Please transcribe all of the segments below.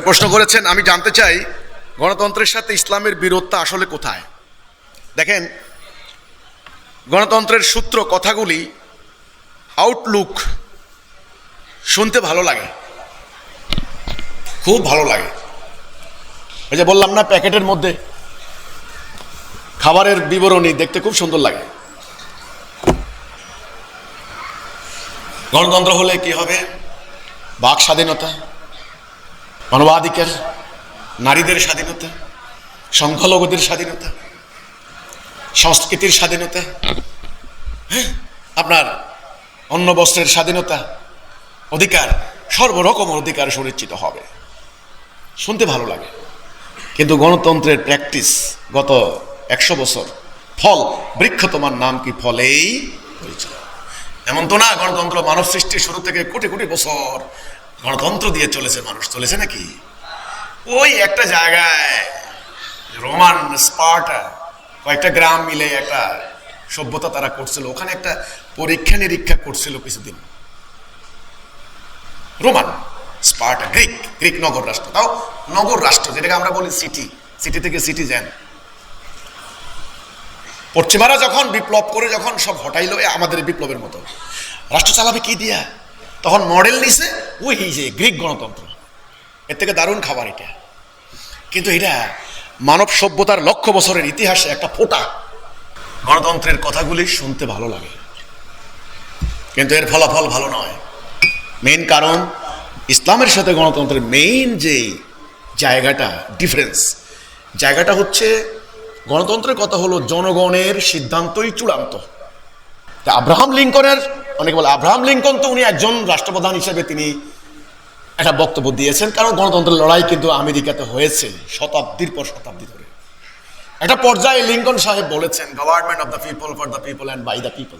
প্রশ্ন করেছেন, আমি জানতে চাই, গণতন্ত্রের সাথে ইসলামের বিরোধটা আসলে কোথায়? দেখেন, গণতন্ত্রের সূত্র কথাগুলি আউটলুক শুনতে ভালো লাগে। খুব ভালো লাগে। ওই যে বললাম না, প্যাকেটের মধ্যে খাবারের বিবরণী দেখতে খুব সুন্দর লাগে। গণতন্ত্র হলে কি হবে? বাক স্বাধীনতা মানবাধিকার, নারীদের স্বাধীনতা, সংখ্যালঘুদের স্বাধীনতা, সংস্কৃতির স্বাধীনতা হ্যাঁ আপনার অন্ন বস্ত্রের স্বাধীনতা, অধিকার, সর্বরকম অধিকার সুনিশ্চিত হবে। শুনতে ভালো লাগে। কিন্তু গণতন্ত্রের প্র্যাকটিস গত একশো বছর, ফল, বৃক্ষ তোমার নাম কি ফলেই হয়েছিল এমন তো না গণতন্ত্র মানব সৃষ্টির শুরু থেকে কোটি কোটি বছর গণতন্ত্র দিয়ে চলেছে মানুষ, চলেছে নাকি? ওই একটা জায়গায়, রোমান স্পার্টা, কয়েকটা গ্রাম মিলে একটা সভ্যতা তারা করছিল, ওখানে একটা পরীক্ষা নিরীক্ষা করছিল কিছুদিন। রোমান স্পার্টা, গ্রিক গ্রিক নগর রাষ্ট্র, তাও নগর রাষ্ট্র, যেটাকে আমরা বলি সিটি সিটি থেকে সিটি সিটিজেন। পশ্চিমারা যখন বিপ্লব করে যখন সব হটাইলো আমাদের বিপ্লবের মতো। রাষ্ট্র চালাবে কি দিয়া? তখন মডেল নিছে ওই যে গ্রিক গণতন্ত্র। এর থেকে দারুণ খাবার এটা। কিন্তু এটা মানব সভ্যতার লক্ষ বছরের ইতিহাসে একটা ফোটা। গণতন্ত্রের কথাগুলি শুনতে ভালো লাগে। কিন্তু এর ফলাফল ভালো নয়। মেইন কারণ ইসলামের সাথে গণতন্ত্রের মেইন যে জায়গাটা ডিফারেন্স জায়গাটা হচ্ছে গণতন্ত্রের কথা হলো জনগণের সিদ্ধান্তই চূড়ান্ত। তা আব্রাহাম লিঙ্কনের অনেকে বলে আব্রাহাম লিঙ্কন তো উনি একজন রাষ্ট্রপ্রধান হিসেবে তিনি একটা বক্তব্য দিয়েছেন, কারণ গণতন্ত্রের লড়াই কিন্তু আমেরিকাতে হয়েছে শতাব্দীর পর শতাব্দী ধরে। একটা পর্যায়ে লিঙ্কন সাহেব বলেছেন government of the people for the people and by the people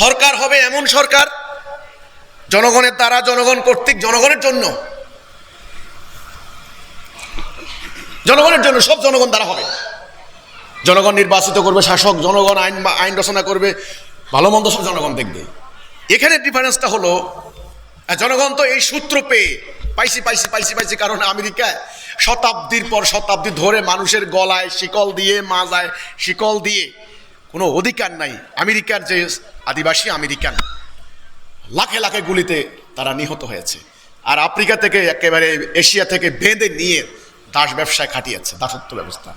সরকার হবে এমন সরকার, জনগণের দ্বারা, জনগণ কর্তৃক, জনগণের জন্য। জনগণের জন্য, সব জনগণ দ্বারা হবে। জনগণ নির্বাচিত করবে, শাসক, জনগণ, আইন আইন রচনা করবে, ভালো মন্দ সব জনগণ দেখবে। এখানে ডিফারেন্সটা হলো জনগণ তো এই সূত্র পেয়ে, পাইছি পাইছি পাইছি পাইছি কারণ আমেরিকায় শতাব্দীর পর শতাব্দী ধরে মানুষের গলায় শিকল দিয়ে, মাজায় শিকল দিয়ে কোনো অধিকার নাই। আমেরিকার যে আদিবাসী আমেরিকান, লাখে লাখে গুলিতে তারা নিহত হয়েছে। আর আফ্রিকা থেকে একেবারে এশিয়া থেকে বেঁধে নিয়ে দাস ব্যবসায় খাটিয়েছে, দাসত্ব ব্যবস্থা।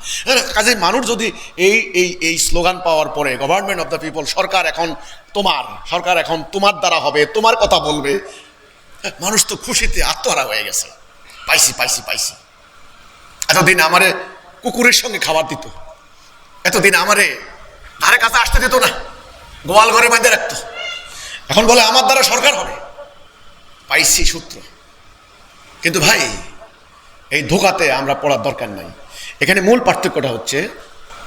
কাজে মানুষ যদি এই এই এই স্লোগান পাওয়ার পরে গভর্নমেন্ট অফ দ্য পিপল সরকার এখন তোমার, সরকার এখন তোমার দ্বারা হবে, তোমার কথা বলবে মানুষ তো খুশিতে আত্মহারা হয়ে গেছে। পাইছি পাইছি পাইছি। এতদিন আমারে কুকুরের সঙ্গে খাবার দিত। এতদিন আমারে ধারে কাছে আসতে দিত না, গোয়াল ঘরে বাঁধে রাখতো। এখন বলে আমার দ্বারা সরকার হবে। পাইছি সূত্র। কিন্তু ভাই এই ধোকাতে আমরা পড়ার দরকার নাই। এখানে মূল পার্থক্যটা হচ্ছে,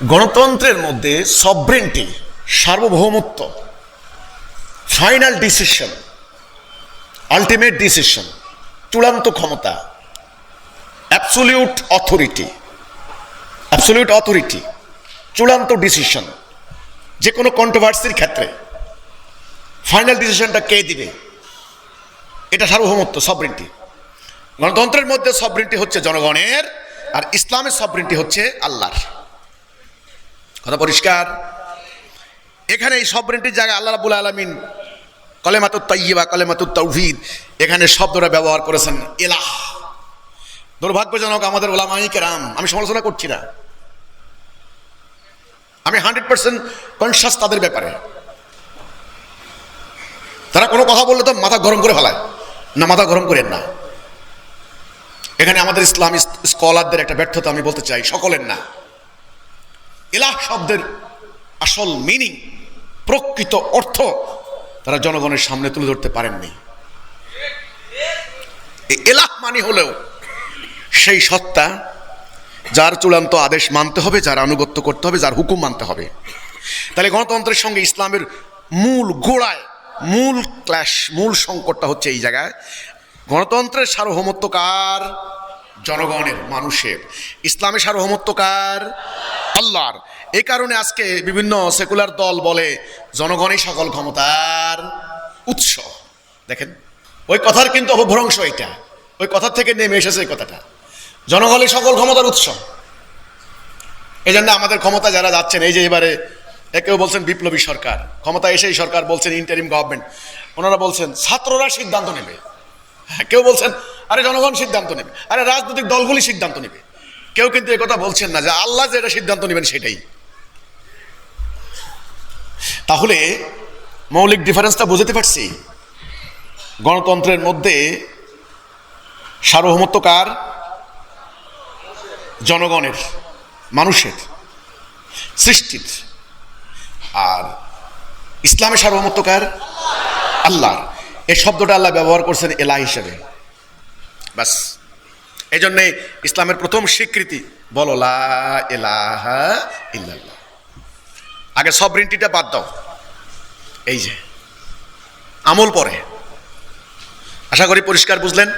গণতন্ত্রের মধ্যে সবরেন্টি সার্বভৌমত্ব ফাইনাল ডিসিশন আলটিমেট ডিসিশন চূড়ান্ত ক্ষমতা অ্যাবসোলিউট অথরিটি অ্যাবসোলিউট অথরিটি চূড়ান্ত ডিসিশন যে কোনো কন্ট্রোভার্সির ক্ষেত্রে। ফাইনাল ডিসিশনটা কে দিবে? এটা সার্বভৌমত্ব সবরিনটি গণতন্ত্রের মধ্যে সবরিনটি হচ্ছে জনগণের আর ইসলামের সবরিনটি হচ্ছে আল্লাহর। কথা পরিষ্কার? এখানে এই সবরিনটির জায়গায় আল্লাহ রাবুল আলমিন কলেমাতুর তৈবা কলেমাতুর তৌহিদ এখানে শব্দটা ব্যবহার করেছেন এলাহ। দুর্ভাগ্যজনক আমাদের ওলামাই কেরাম, আমি সমালোচনা করছি না। আমি হান্ড্রেড পার্সেন্ট কনসাস তাদের ব্যাপারে। তারা কোনো কথা বললে তো মাথা গরম করে ফেলায়। না, মাথা গরম করেন না। এখানে আমাদের ইসলামী স্কলারদের একটা ব্যর্থতা আমি বলতে চাই, সকলের না। এলাহ শব্দের আসল মিনিং প্রকৃত অর্থ তারা জনগণের সামনে তুলে ধরতে পারেননি। এলাহ মানি হলেও সেই সত্তা যার চূড়ান্ত আদেশ মানতে হবে, যার আনুগত্য করতে হবে, যার হুকুম মানতে হবে। তাহলে গণতন্ত্রের সঙ্গে ইসলামের মূল গোড়ায়, মূল ক্ল্যাশ মূল সংকটটা হচ্ছে এই জায়গায়। গণতন্ত্রের সার্বভৌমত্ব কার জনগণের মানুষের। ইসলামের সার্বভৌমত্ব কার আল্লাহর। এই কারণে আজকে বিভিন্ন সেকুলার দল বলে জনগণই সকল ক্ষমতার উৎস। দেখেন, ওই কথার কিন্তু অপভ্রংশ এটা। ওই কথার থেকে নেমে এসেছে এই কথাটা। জনগণই সকল ক্ষমতার উৎস। এই জন্য আমাদের ক্ষমতা যারা যাচ্ছেন, এই যে এবারে এ কেউ বলছেন বিপ্লবী সরকার। ক্ষমতা এসেই সরকার বলছেন ইন্টারিম গভর্নমেন্ট ওনারা বলছেন, ছাত্ররা সিদ্ধান্ত নেবে। কেউ বলছেন, আরে জনগণ সিদ্ধান্ত নেবে। আরে রাজনৈতিক দলগুলি সিদ্ধান্ত নেবে। কেউ কিন্তু কথা বলছেন না যে আল্লাহ যেটা সিদ্ধান্ত নেবেন সেটাই। তাহলে মৌলিক ডিফারেন্সটা বুঝতে পারছি? গণতন্ত্রের মধ্যে সার্বভৌমত্ব কার? জনগণের, মানুষের, সৃষ্টির। আর ইসলামের সার্বভৌমত্ব কার? আল্লাহর। এই শব্দটা আল্লাহ ব্যবহার করছেন এলা হিসেবে। বাস। এই জন্যে ইসলামের প্রথম স্বীকৃতি বলো এলাহা ইল্লাল্লাহ। আগে সবরিনটিটা বাদ দাও। এই যে, আমল পরে। আশা করি পরিষ্কার বুঝলেন?